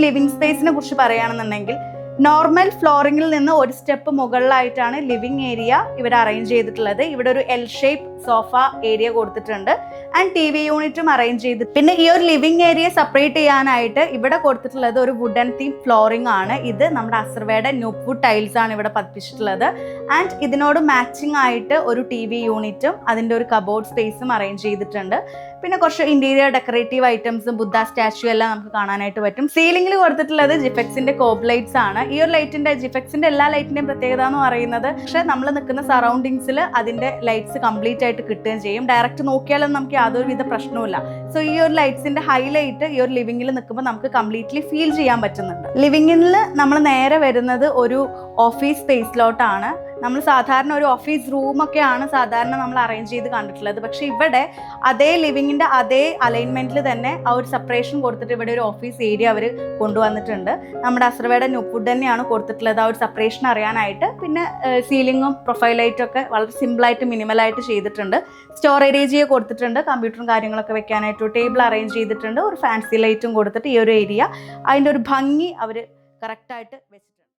Living സ്പേസിനെ കുറിച്ച് പറയുകയാണെന്നുണ്ടെങ്കിൽ normal ഫ്ലോറിംഗിൽ നിന്ന് ഒരു സ്റ്റെപ്പ് മുകളിലായിട്ടാണ് ലിവിംഗ് ഏരിയ ഇവർ അറേഞ്ച് ചെയ്തിട്ടുള്ളത്. ഇവിടെ ഒരു എൽ ഷേപ്പ് സോഫ ഏരിയ കൊടുത്തിട്ടുണ്ട്. ആൻഡ് ടി വി യൂണിറ്റും അറേഞ്ച് ചെയ്ത് പിന്നെ ഈ ഒരു ലിവിംഗ് ഏരിയ സെപ്പറേറ്റ് ചെയ്യാനായിട്ട് ഇവിടെ കൊടുത്തിട്ടുള്ളത് ഒരു വുഡൻ തീം ഫ്ലോറിംഗ് ആണ്. ഇത് നമ്മുടെ അസർവയുടെ നൂപ്പു ടൈൽസ് ആണ് ഇവിടെ പതിപ്പിച്ചിട്ടുള്ളത്. ആൻഡ് ഇതിനോട് മാച്ചിങ് ആയിട്ട് ഒരു ടി വി യൂണിറ്റും അതിന്റെ ഒരു കബോർഡ് സ്പേസും അറേഞ്ച് ചെയ്തിട്ടുണ്ട്. പിന്നെ കുറച്ച് ഇന്റീരിയർ ഡെക്കറേറ്റീവ് ഐറ്റംസും ബുദ്ധ സ്റ്റാച്ചു എല്ലാം നമുക്ക് കാണാനായിട്ട് പറ്റും. സീലിംഗിൽ കൊടുത്തിട്ടുള്ളത് ജിഫെക്സിന്റെ കോബ്ലൈറ്റ്സ് ആണ്. ഈ ഒരു ലൈറ്റിന്റെ ജിഫെക്സിന്റെ എല്ലാ ലൈറ്റിന്റെയും പ്രത്യേകത എന്ന് പറയുന്നത്. പക്ഷെ നമ്മൾ നിൽക്കുന്ന സറൗണ്ടിങ്സിൽ അതിന്റെ ലൈറ്റ്സ് കംപ്ലീറ്റ് ആയിട്ട് കിട്ടുകയും ചെയ്യും. ഡയറക്റ്റ് നോക്കിയാലും നമുക്ക് യാതൊരുവിധ പ്രശ്നവുമില്ല. സോ ഈ ഒരു ലൈറ്റ്സിന്റെ ഹൈലൈറ്റ് ഈ ഒരു ലിവിംഗിൽ നിൽക്കുമ്പോൾ നമുക്ക് കംപ്ലീറ്റ്ലി ഫീൽ ചെയ്യാൻ പറ്റുന്നുണ്ട്. ലിവിംഗിൽ നമ്മൾ നേരെ വരുന്നത് ഒരു ഓഫീസ് സ്പേസിലോട്ടാണ് നമ്മൾ സാധാരണ ഒരു ഓഫീസ് റൂമൊക്കെയാണ് സാധാരണ നമ്മൾ അറേഞ്ച് ചെയ്ത് കണ്ടിട്ടുള്ളത്. പക്ഷേ ഇവിടെ അതേ ലിവിങ്ങിന്റെ അതേ അലൈൻമെന്റിൽ തന്നെ ആ ഒരു സെപ്പറേഷൻ കൊടുത്തിട്ട് ഇവിടെ ഒരു ഓഫീസ് ഏരിയ അവർ കൊണ്ടുവന്നിട്ടുണ്ട്. നമ്മുടെ അസ്രവയുടെ നുപ്പുഡ് തന്നെയാണ് കൊടുത്തിട്ടുള്ളത് ആ ഒരു സെപ്പറേഷൻ അറിയാനായിട്ട്. പിന്നെ സീലിങ്ങും പ്രൊഫൈൽ ഒക്കെ വളരെ സിമ്പിളായിട്ട് മിനിമലായിട്ട് ചെയ്തിട്ടുണ്ട്. സ്റ്റോറേജ് ഏരിയ കൊടുത്തിട്ടുണ്ട്. കമ്പ്യൂട്ടറും കാര്യങ്ങളൊക്കെ വെക്കാനായിട്ട് ടേബിൾ അറേഞ്ച് ചെയ്തിട്ടുണ്ട്. ഒരു ഫാൻസി ലൈറ്റും കൊടുത്തിട്ട് ഈ ഒരു ഏരിയ അതിന്റെ ഒരു ഭംഗി അവർ കറക്റ്റായിട്ട് വെച്ചിട്ടുണ്ട്.